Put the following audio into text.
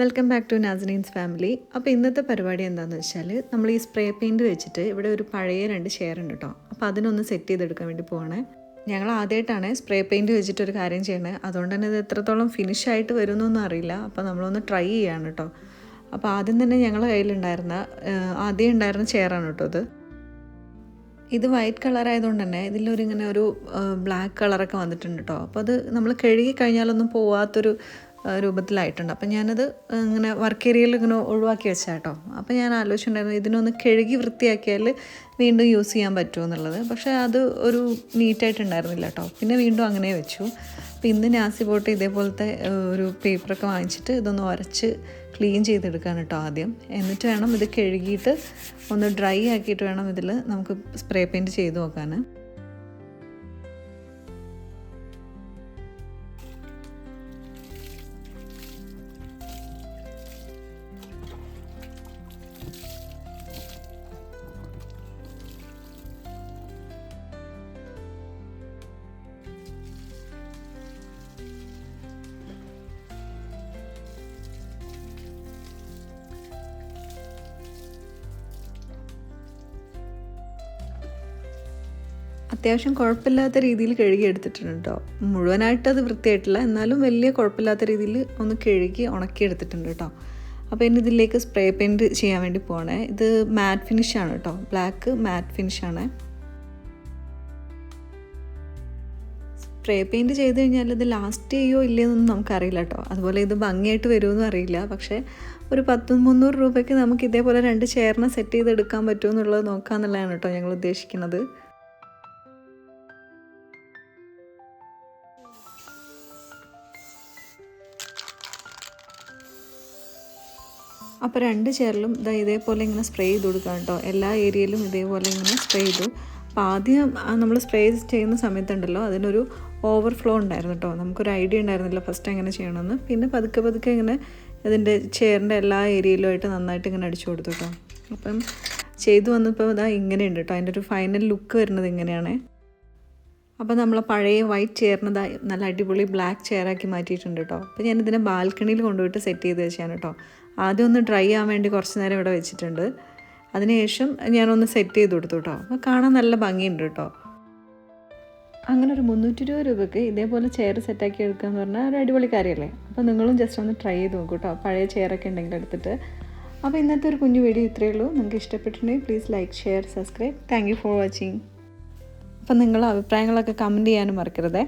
Welcome back to Nazneen's family അപ്പോൾ ഇന്നത്തെ പരിപാടി എന്താണെന്ന് വെച്ചാൽ നമ്മൾ ഈ സ്പ്രേ പെയിന്റ് വെച്ചിട്ട് ഇവിടെ ഒരു പഴയ രണ്ട് ഷെയർ ഉണ്ട് കേട്ടോ അപ്പോൾ അതിനൊന്ന് സെറ്റ് ചെയ്തെടുക്കാൻ വേണ്ടി പോവാണ്. ഞങ്ങൾ ആദ്യമായിട്ടാണ് സ്പ്രേ പെയിന്റ് വെച്ചിട്ട് ഒരു കാര്യം ചെയ്യണത് അതുകൊണ്ട് തന്നെ ഇത് എത്രത്തോളം ഫിനിഷ് ആയിട്ട് വരുമെന്നൊന്നും അറിയില്ല. അപ്പോൾ നമ്മളൊന്ന് ട്രൈ ചെയ്യാണ് കേട്ടോ അപ്പോൾ ആദ്യം തന്നെ ഞങ്ങളുടെ കയ്യിലുണ്ടായിരുന്ന ആദ്യം ഉണ്ടായിരുന്ന ചെയറാണ് കേട്ടോ ഇത്. ഇത് വൈറ്റ് കളർ ആയതുകൊണ്ട് തന്നെ ഇതിലൊരു ഇങ്ങനെ ഒരു ബ്ലാക്ക് കളറൊക്കെ വന്നിട്ടുണ്ട് കേട്ടോ അപ്പോൾ അത് നമ്മൾ കഴുകി കഴിഞ്ഞാലൊന്നും പോവാത്തൊരു രൂപത്തിലായിട്ടുണ്ട്. അപ്പം ഞാനത് ഇങ്ങനെ വർക്ക് ഏരിയയിൽ ഇങ്ങനെ ഒഴിവാക്കി വെച്ചാട്ടോ അപ്പോൾ ഞാൻ ആലോചിച്ചിട്ടുണ്ടായിരുന്നു ഇതിനൊന്ന് കഴുകി വൃത്തിയാക്കിയാൽ വീണ്ടും യൂസ് ചെയ്യാൻ പറ്റുമോ എന്നുള്ളത്. പക്ഷേ അത് ഒരു നീറ്റായിട്ടുണ്ടായിരുന്നില്ല കേട്ടോ പിന്നെ വീണ്ടും അങ്ങനെ വെച്ചു. അപ്പം ഇന്ന് നാസി പോട്ട് ഇതേപോലത്തെ ഒരു പേപ്പറൊക്കെ വാങ്ങിച്ചിട്ട് ഇതൊന്ന് ഉരച്ച് ക്ലീൻ ചെയ്തെടുക്കാൻ കേട്ടോ ആദ്യം. എന്നിട്ട് വേണം ഇത് കഴുകിയിട്ട് ഒന്ന് ഡ്രൈ ആക്കിയിട്ട് വേണം ഇതിൽ നമുക്ക് സ്പ്രേ പെയിന്റ് ചെയ്ത് നോക്കാൻ അത്യാവശ്യം കുഴപ്പമില്ലാത്ത രീതിയിൽ കഴുകി എടുത്തിട്ടുണ്ട് കേട്ടോ മുഴുവനായിട്ട് അത് വൃത്തിയായിട്ടില്ല. എന്നാലും വലിയ കുഴപ്പമില്ലാത്ത രീതിയിൽ ഒന്ന് കഴുകി ഉണക്കി എടുത്തിട്ടുണ്ട് കേട്ടോ അപ്പോൾ ഇനി ഇതിലേക്ക് സ്പ്രേ പെയിന്റ് ചെയ്യാൻ വേണ്ടി പോകണേ ഇത് മാറ്റ് ഫിനിഷാണ് കേട്ടോ ബ്ലാക്ക് മാറ്റ് ഫിനിഷാണ് സ്പ്രേ പെയിന്റ് ചെയ്ത് കഴിഞ്ഞാൽ ഇത് ലാസ്റ്റ് ചെയ്യോ ഇല്ലയെന്നൊന്നും നമുക്കറിയില്ല കേട്ടോ അതുപോലെ ഇത് ഭംഗിയായിട്ട് വരുമെന്നും അറിയില്ല. പക്ഷേ ഒരു പത്ത് മുന്നൂറ് രൂപയ്ക്ക് നമുക്ക് ഇതേപോലെ രണ്ട് ചെയറിനെ സെറ്റ് ചെയ്തെടുക്കാൻ പറ്റുമോ എന്നുള്ളത് നോക്കാമെന്നുള്ളതാണ് കേട്ടോ ഞങ്ങൾ ഉദ്ദേശിക്കുന്നത്. അപ്പോൾ രണ്ട് ചെയറിലും ഇതാ ഇതേപോലെ ഇങ്ങനെ സ്പ്രേ ചെയ്ത് കൊടുക്കാം കേട്ടോ. എല്ലാ ഏരിയയിലും ഇതേപോലെ ഇങ്ങനെ സ്പ്രേ ചെയ്തു. അപ്പോൾ ആദ്യം നമ്മൾ സ്പ്രേ ചെയ്യുന്ന സമയത്തുണ്ടല്ലോ അതിനൊരു ഓവർഫ്ലോ ഉണ്ടായിരുന്നു കേട്ടോ. നമുക്കൊരു ഐഡിയ ഉണ്ടായിരുന്നില്ല ഫസ്റ്റ് എങ്ങനെ ചെയ്യണമെന്ന്. പിന്നെ പതുക്കെ പതുക്കെ ഇങ്ങനെ ഇതിന്റെ ചെയറിന്റെ എല്ലാ ഏരിയയിലുമായിട്ട് നന്നായിട്ട് ഇങ്ങനെ അടിച്ചു കൊടുത്തു കേട്ടോ. അപ്പം ചെയ്തു വന്നപ്പോൾ ഇതാ ഇങ്ങനെയുണ്ട് കേട്ടോ. അതിന്റെ ഒരു ഫൈനൽ ലുക്ക് വരുന്നത് ഇങ്ങനെയാണ്. അപ്പോൾ നമ്മൾ പഴയ വൈറ്റ് ചെയറിനത് നല്ല അടിപൊളി ബ്ലാക്ക് ചെയറാക്കി മാറ്റിയിട്ടുണ്ട് കേട്ടോ. അപ്പോൾ ഞാൻ ഇതിനെ ബാൽക്കണിയിൽ കൊണ്ടുപോയിട്ട് സെറ്റ് ചെയ്ത് വെച്ചാണ് കേട്ടോ. ആദ്യം ഒന്ന് ഡ്രൈ ആവാൻ വേണ്ടി കുറച്ച് നേരം ഇവിടെ വെച്ചിട്ടുണ്ട്. അതിനുശേഷം ഞാനൊന്ന് സെറ്റ് ചെയ്ത് കൊടുത്തു കേട്ടോ. അപ്പോൾ കാണാൻ നല്ല ഭംഗിയുണ്ട് കേട്ടോ. അങ്ങനെ ഒരു മുന്നൂറ്റി ഇരുപത് രൂപയ്ക്ക് ഇതേപോലെ ചെയർ സെറ്റാക്കി എടുക്കുക എന്ന് പറഞ്ഞാൽ ഒരു അടിപൊളി കാര്യമല്ലേ അപ്പോൾ നിങ്ങളും ജസ്റ്റ് ഒന്ന് ട്രൈ ചെയ്ത് നോക്കൂ കേട്ടോ. പഴയ ചെയറൊക്കെ ഉണ്ടെങ്കിൽ എടുത്തിട്ട്. അപ്പോൾ ഇന്നത്തെ ഒരു കുഞ്ഞു വീഡിയോ ഇത്രയേ ഉള്ളൂ. നിങ്ങൾക്ക് ഇഷ്ടപ്പെട്ടിട്ടുണ്ടെങ്കിൽ please like share subscribe thank for watching അപ്പം നിങ്ങളുടെ അഭിപ്രായങ്ങളൊക്കെ കമന്റ് ചെയ്യാനും മറക്കരുതേ.